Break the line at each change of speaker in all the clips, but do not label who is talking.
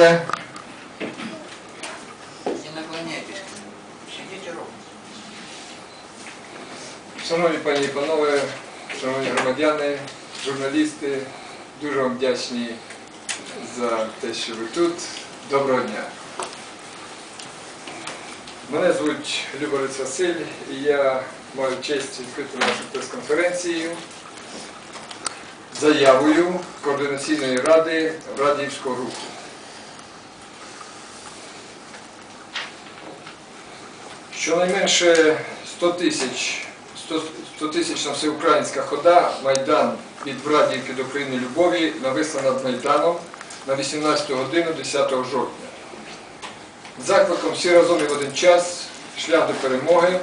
панове,
Не наклоняйтесь. Сидите ровно.
шановні пані і панове, шановні громадяни, журналісти, дуже вам вдячні за те, що ви тут. Доброго дня. Мене звуть Люборець Василь і я маю честь відкрити нашу прес-конференцію заявою Координаційної ради Радіївського руху. Щонайменше 100 тисяч 100 тисячна всеукраїнська хода Майдан від Врадіївки до країни Любові нависла над Майданом на 18 годину 10 жовтня. Закликом всі разом і в один час, шлях до перемоги,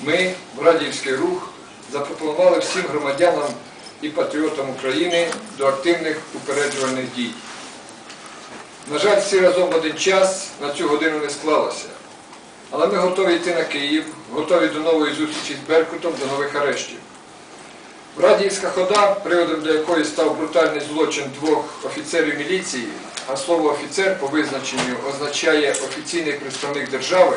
ми, Врадіївський рух, запропонували всім громадянам і патріотам України до активних упереджувальних дій. На жаль, всі разом в один час на цю годину не склалося. Але ми готові йти на Київ, готові до нової зустрічі з Беркутом, до нових арештів. Радіївська хода, приводом для якої став брутальний злочин двох офіцерів міліції, а слово офіцер по визначенню означає офіційний представник держави,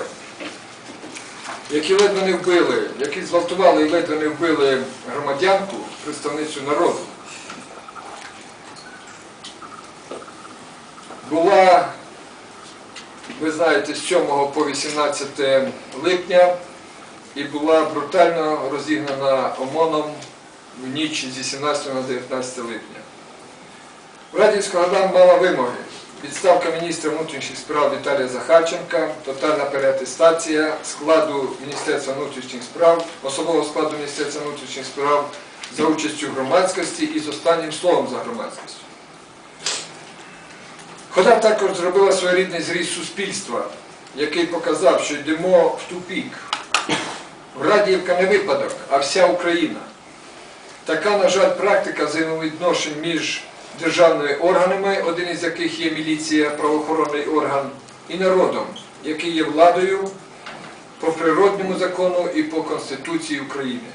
які ледве не вбили, які зґвалтували і ледве не вбили громадянку, представницю народу. Була ви знаєте, з 7 по 18 липня і була брутально розігнана ОМОНом в ніч зі 17 на 19 липня. Радівська Года мала вимоги. Відставка міністра внутрішніх справ Віталія Захарченка, тотальна переатестація складу Міністерства внутрішніх справ, особового складу Міністерства внутрішніх справ за участю громадськості і з останнім словом за громадськістю. Хода також зробила своєрідний зріз суспільства, який показав, що йдемо в тупік. Радіївка не випадок, а вся Україна. Така, на жаль, практика взаємовідношень між державними органами, один із яких є міліція, правоохоронний орган, і народом, який є владою по природньому закону і по Конституції України.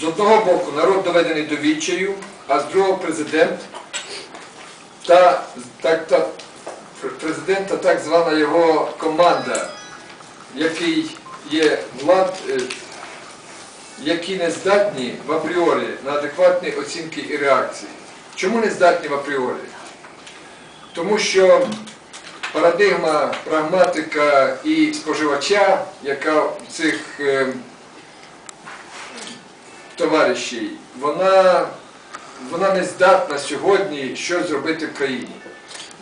З одного боку народ доведений до відчаю, а з другого президент та, так, та президента так звана його команда, який є влад, е, які не здатні в апріорі на адекватні оцінки і реакції. Чому не здатні в апріорі? Тому що парадигма прагматика і споживача, яка в цих е, товаришів, вона вона не здатна сьогодні щось зробити в країні.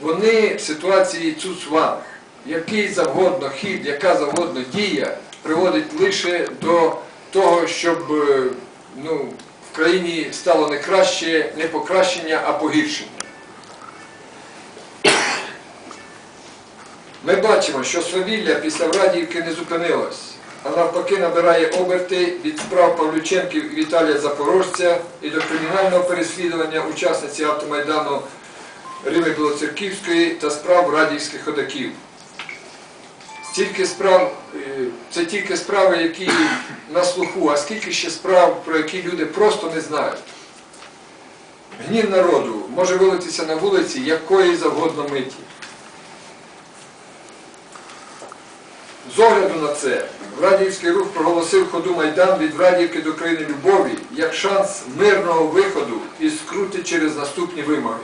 Вони в ситуації цуцванг, який завгодно хід, яка завгодно дія приводить лише до того, щоб е, ну, в країні стало не краще, не покращення, а погіршення. Ми бачимо, що свавілля після Врадіївки не зупинилось, а навпаки набирає оберти від справ Павлюченків Віталія Запорожця і до кримінального переслідування учасниці автомайдану Рими Білоцерківської та справ радівських ходаків. Справ, е, це тільки справи, які на слуху, а скільки ще справ, про які люди просто не знають. Гнів народу може вилитися на вулиці якої завгодно миті. З огляду на це, Радіївський рух проголосив ходу Майдан від Радіївки до країни Любові як шанс мирного виходу із скрути через наступні вимоги.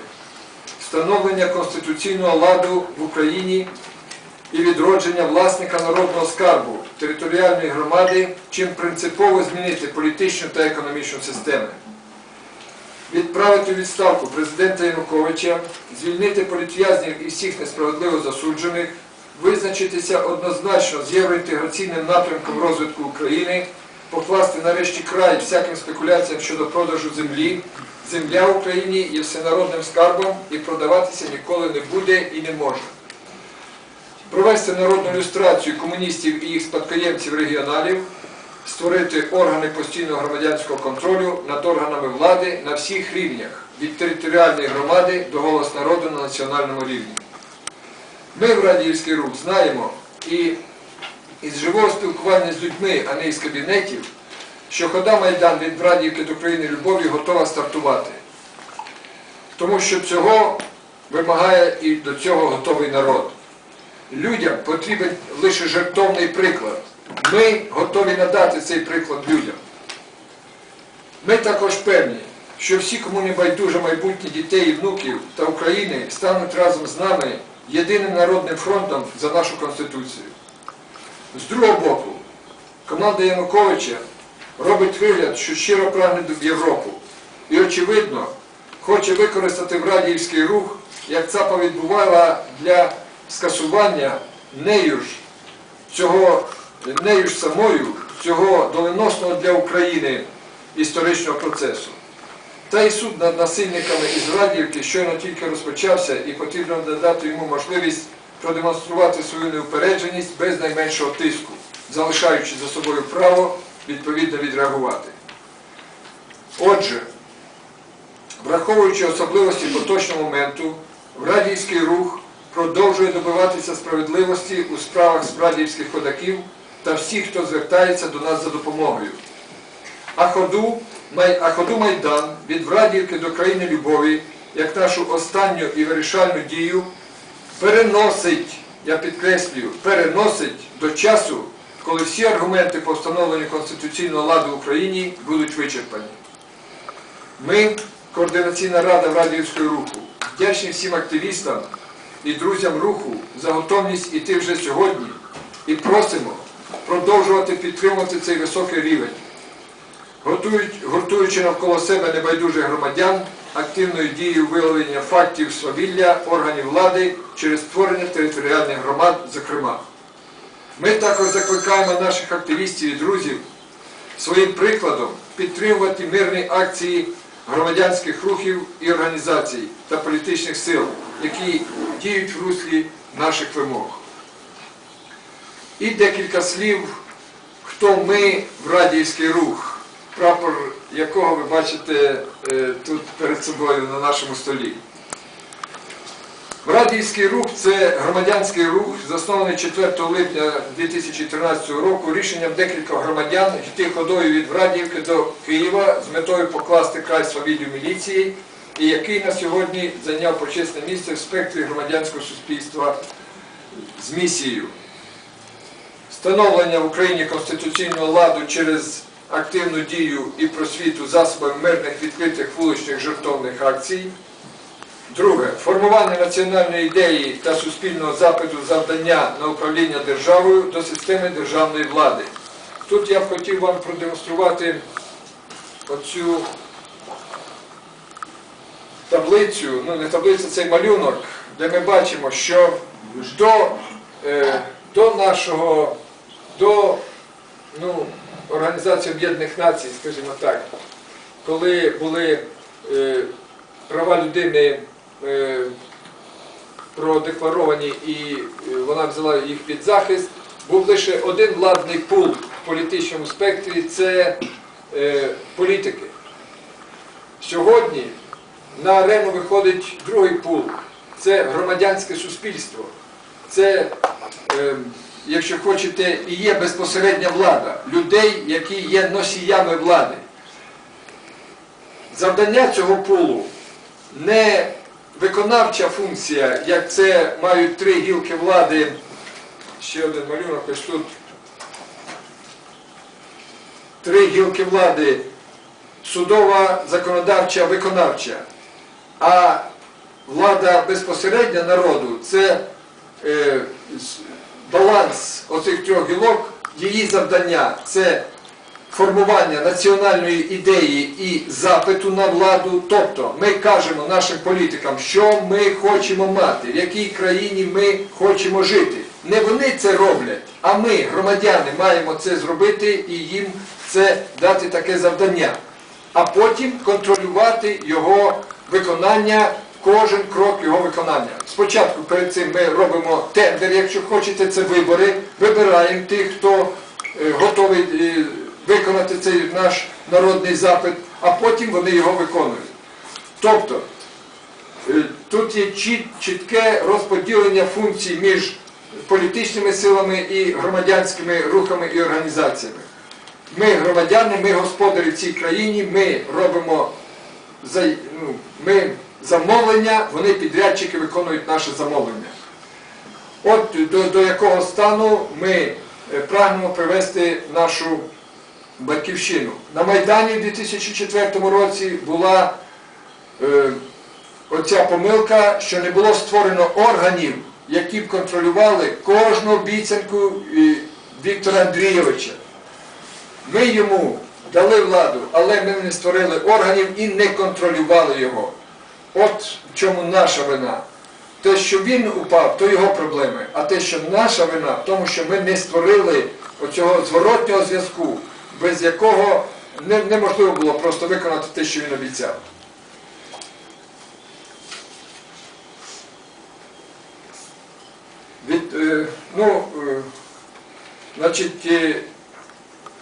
Встановлення конституційного ладу в Україні і відродження власника народного скарбу, територіальної громади, чим принципово змінити політичну та економічну системи. Відправити відставку президента Януковича, звільнити політв'язнів і всіх несправедливо засуджених, визначитися однозначно з євроінтеграційним напрямком розвитку України, покласти нарешті край всяким спекуляціям щодо продажу землі. Земля в Україні є всенародним скарбом і продаватися ніколи не буде і не може. Провести народну люстрацію комуністів і їх спадкоємців регіоналів, створити органи постійного громадянського контролю над органами влади на всіх рівнях, від територіальної громади до голос народу на національному рівні. Ми в Радіївський рух знаємо і із живого спілкування з людьми, а не із кабінетів, що хода Майдан від Радіївки до країни Любові готова стартувати. Тому що цього вимагає і до цього готовий народ. Людям потрібен лише жертовний приклад. Ми готові надати цей приклад людям. Ми також певні, що всі, кому не байдуже майбутнє дітей і внуків та України, стануть разом з нами єдиним народним фронтом за нашу Конституцію. З другого боку, команда Януковича робить вигляд, що щиро прагне в Європу. І, очевидно, хоче використати Врадіївський рух, як ЦАПа відбувала для скасування нею ж цього, нею ж самою, цього доленосного для України історичного процесу. Та й суд над насильниками із Радіївки щойно тільки розпочався і потрібно надати йому можливість продемонструвати свою неупередженість без найменшого тиску, залишаючи за собою право відповідно відреагувати. Отже, враховуючи особливості поточного моменту, Врадіївський рух продовжує добиватися справедливості у справах спрадіївських ходаків та всіх, хто звертається до нас за допомогою. А ходу, а ходу Майдан від Врадіївки до країни Любові, як нашу останню і вирішальну дію, переносить, я підкреслюю, переносить до часу, коли всі аргументи по встановленню конституційного ладу в Україні будуть вичерпані. Ми, Координаційна рада Радіївського руху, вдячні всім активістам і друзям руху за готовність іти вже сьогодні і просимо продовжувати підтримувати цей високий рівень гуртуючи навколо себе небайдужих громадян активною дією виявлення фактів свавілля органів влади через створення територіальних громад, зокрема. Ми також закликаємо наших активістів і друзів своїм прикладом підтримувати мирні акції громадянських рухів і організацій та політичних сил, які діють в руслі наших вимог. І декілька слів, хто ми в Радіївський рух, прапор якого ви бачите е, тут перед собою на нашому столі. Радіївський рух це громадянський рух, заснований 4 липня 2013 року рішенням декількох громадян йти ходою від Врадіївки до Києва з метою покласти край свавіллю міліції, і який на сьогодні зайняв почесне місце в спектрі громадянського суспільства з місією встановлення в Україні конституційного ладу через активну дію і просвіту засобами мирних відкритих вуличних жертовних акцій. Друге формування національної ідеї та суспільного запиту завдання на управління державою до системи державної влади. Тут я б хотів вам продемонструвати оцю таблицю, ну не таблицю, цей малюнок, де ми бачимо, що до, е, до нашого, до ну, Організації Об'єднаних Націй, скажімо так, коли були е, права людини е, продекларовані і е, вона взяла їх під захист, був лише один владний пул в політичному спектрі це політики. Сьогодні на арену виходить другий пул це громадянське суспільство. Це, е, якщо хочете, і є безпосередня влада людей, які є носіями влади. Завдання цього пулу не виконавча функція, як це мають три гілки влади. Ще один малюнок ось тут. Три гілки влади судова, законодавча, виконавча. А влада безпосередня народу це е, баланс оцих трьох гілок, її завдання це формування національної ідеї і запиту на владу. Тобто ми кажемо нашим політикам, що ми хочемо мати, в якій країні ми хочемо жити. Не вони це роблять, а ми, громадяни, маємо це зробити і їм це дати таке завдання. А потім контролювати його виконання, кожен крок його виконання. Спочатку перед цим ми робимо тендер, якщо хочете, це вибори, вибираємо тих, хто е, готовий е, виконати цей наш народний запит, а потім вони його виконують. Тобто е, тут є чітке розподілення функцій між політичними силами і громадянськими рухами і організаціями. Ми громадяни, ми господарі в цій країні, ми робимо, ну, ми замовлення, вони підрядчики виконують наше замовлення. От до, до якого стану ми е, прагнемо привести нашу батьківщину. На Майдані в 2004 році була е, оця помилка, що не було створено органів, які б контролювали кожну обіцянку е, Віктора Андрійовича. Ми йому дали владу, але ми не створили органів і не контролювали його. От в чому наша вина. Те, що він упав, то його проблеми. А те, що наша вина, в тому, що ми не створили оцього зворотнього зв'язку, без якого неможливо було просто виконати те, що він обіцяв. Е, ну, е, значить, е,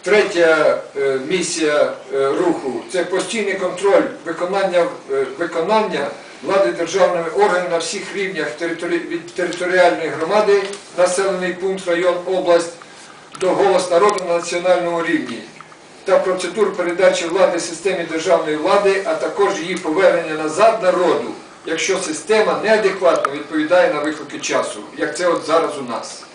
третя е, місія е, руху це постійний контроль виконання, е, виконання влади державними органами на всіх рівнях від територіальної громади, населений пункт, район, область до голос народу на національному рівні та процедур передачі влади системі державної влади, а також її повернення назад народу, якщо система неадекватно відповідає на виклики часу, як це от зараз у нас.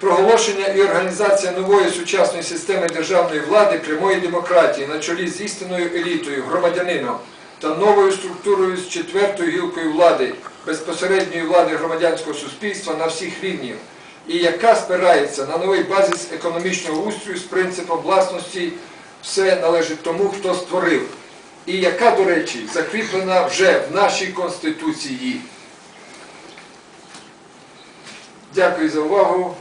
Проголошення і організація нової сучасної системи державної влади, прямої демократії на чолі з істинною елітою, громадянином та новою структурою з четвертою гілкою влади, безпосередньої влади громадянського суспільства на всіх рівнях, і яка спирається на новий базис економічного устрою з принципом власності все належить тому, хто створив, і яка, до речі, закріплена вже в нашій Конституції. Дякую за увагу.